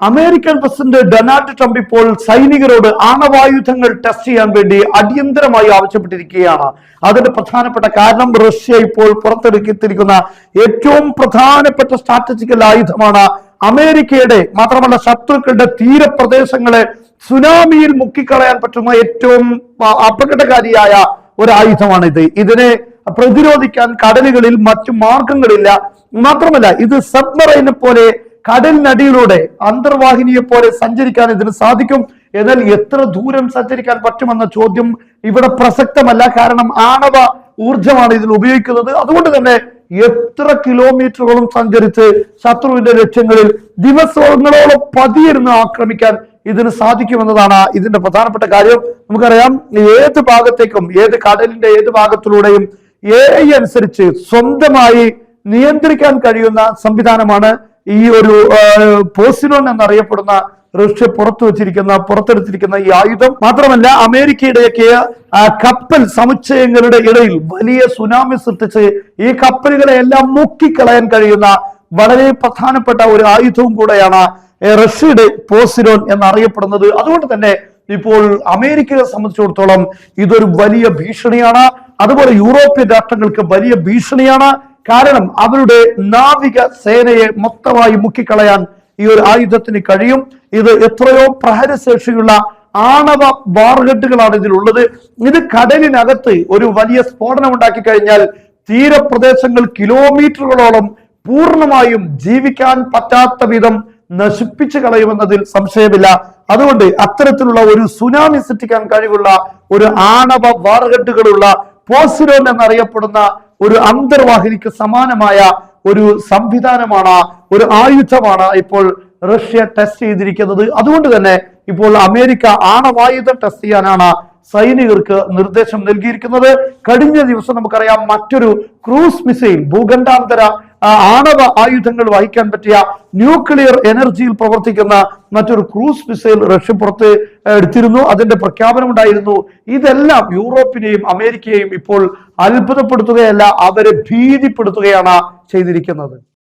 American president Donald Trump ഇപ്പോൾ സൈനികരോട് ആണവായുധങ്ങൾ test ചെയ്യാൻ വേണ്ടി അടിയന്തരമായി ആവശ്യപ്പെട്ടിരിക്കുകയാണ്. അതിന്റെ പ്രധാനപ്പെട്ട കാരണം റഷ്യ ഇപ്പോൾ പുറത്തെടുക്കിത്തിരിക്കുന്ന ഏറ്റവും പ്രധാനപ്പെട്ട സ്ട്രാറ്റജിക്കൽ ആയുധമാണ് അമേരിക്കയുടെ മാത്രമല്ല ശത്രുക്കളുടെ തീരപ്രദേശങ്ങളെ സുനാമിയിൽ മുക്കിക്കളയാൻ പറ്റുന്ന ഏറ്റവും അപകടകാരിയായ ഒരു ആയുധമാണിത് ഇതിനെ പ്രതിരോധിക്കാൻ കടലുകളിൽ മറ്റു മാർഗങ്ങളില്ല. മാത്രമല്ല ഇത് സബ്മറൈനെ പോലെ കടലിനടിയിലൂടെ അന്തർവാഹിനിയെ പോലെ സഞ്ചരിക്കാൻ ഇതിന് സാധിക്കും. എന്നാൽ എത്ര ദൂരം സഞ്ചരിക്കാൻ പറ്റുമെന്ന ചോദ്യം ഇവിടെ പ്രസക്തമല്ല. കാരണം ആണവ ഊർജമാണ് ഇതിൽ ഉപയോഗിക്കുന്നത്. അതുകൊണ്ട് തന്നെ എത്ര കിലോമീറ്ററുകളും സഞ്ചരിച്ച് ശത്രുവിന്റെ ലക്ഷ്യങ്ങളിൽ ദിവസങ്ങളോളം പതിയിരുന്ന് ആക്രമിക്കാൻ ഇതിന് സാധിക്കുമെന്നതാണ് ഇതിന്റെ പ്രധാനപ്പെട്ട കാര്യം. നമുക്കറിയാം ഏത് ഭാഗത്തേക്കും ഏത് കടലിന്റെ ഏത് ഭാഗത്തിലൂടെയും എ അനുസരിച്ച് സ്വന്തമായി നിയന്ത്രിക്കാൻ കഴിയുന്ന സംവിധാനമാണ് ഈ ഒരു പോസിനോൺ എന്നറിയപ്പെടുന്ന റഷ്യ പുറത്തു വച്ചിരിക്കുന്ന പുറത്തെടുത്തിരിക്കുന്ന ഈ ആയുധം മാത്രമല്ല അമേരിക്കയുടെയൊക്കെ കപ്പൽ സമുച്ചയങ്ങളുടെ ഇടയിൽ വലിയ സുനാമി സൃഷ്ടിച്ച് ഈ കപ്പലുകളെ എല്ലാം മുക്കിക്കളയാൻ കഴിയുന്ന വളരെ പ്രധാനപ്പെട്ട ഒരു ആയുധവും കൂടെയാണ് റഷ്യയുടെ പോസിനോൺ എന്നറിയപ്പെടുന്നത്. അതുകൊണ്ട് തന്നെ ഇപ്പോൾ അമേരിക്കയെ സംബന്ധിച്ചിടത്തോളം ഇതൊരു വലിയ ഭീഷണിയാണ്. അതുപോലെ യൂറോപ്യൻ രാഷ്ട്രങ്ങൾക്ക് വലിയ ഭീഷണിയാണ്. കാരണം അവരുടെ നാവിക സേനയെ മൊത്തമായി മുക്കിക്കളയാൻ ഈ ഒരു ആയുധത്തിന് കഴിയും. ഇത് എത്രയോ പ്രഹരശേഷിയുള്ള ആണവ ബാർഗട്ടുകളാണ് ഇതിലുള്ളത്. ഇത് കടലിനകത്ത് ഒരു വലിയ സ്ഫോടനം ഉണ്ടാക്കി കഴിഞ്ഞാൽ തീരപ്രദേശങ്ങൾ കിലോമീറ്ററുകളോളം പൂർണമായും ജീവിക്കാൻ പറ്റാത്ത വിധം നശിപ്പിച്ചു കളയുമെന്നതിൽ സംശയമില്ല. അതുകൊണ്ട് അത്തരത്തിലുള്ള ഒരു സുനാമി സൃഷ്ടിക്കാൻ കഴിവുള്ള ഒരു ആണവ വാർഗട്ടുകളുള്ള പോസിലോൺ എന്നറിയപ്പെടുന്ന ഒരു അന്തർവാഹിനിക്ക് സമാനമായ ഒരു സംവിധാനമാണ് ഒരു ആയുധമാണ് ഇപ്പോൾ റഷ്യ ടെസ്റ്റ് ചെയ്തിരിക്കുന്നത്. അതുകൊണ്ട് തന്നെ ഇപ്പോൾ അമേരിക്ക ആണവായുധം ടെസ്റ്റ് ചെയ്യാനാണ് സൈനികർക്ക് നിർദ്ദേശം നൽകിയിരിക്കുന്നത്. കഴിഞ്ഞ ദിവസം നമുക്കറിയാം മറ്റൊരു ക്രൂസ് മിസൈൽ ഭൂഖണ്ഡാന്തര ആണവ ആയുധങ്ങൾ വഹിക്കാൻ പറ്റിയ ന്യൂക്ലിയർ എനർജിയിൽ പ്രവർത്തിക്കുന്ന മറ്റൊരു ക്രൂസ് മിസൈൽ റഷ്യ പുറത്ത് എടുത്തിരുന്നു. അതിന്റെ പ്രഖ്യാപനം ഉണ്ടായിരുന്നു. ഇതെല്ലാം യൂറോപ്പിനെയും അമേരിക്കയെയും ഇപ്പോൾ അത്ഭുതപ്പെടുത്തുകയല്ല അവരെ ഭീതിപ്പെടുത്തുകയാണ് ചെയ്തിരിക്കുന്നത്.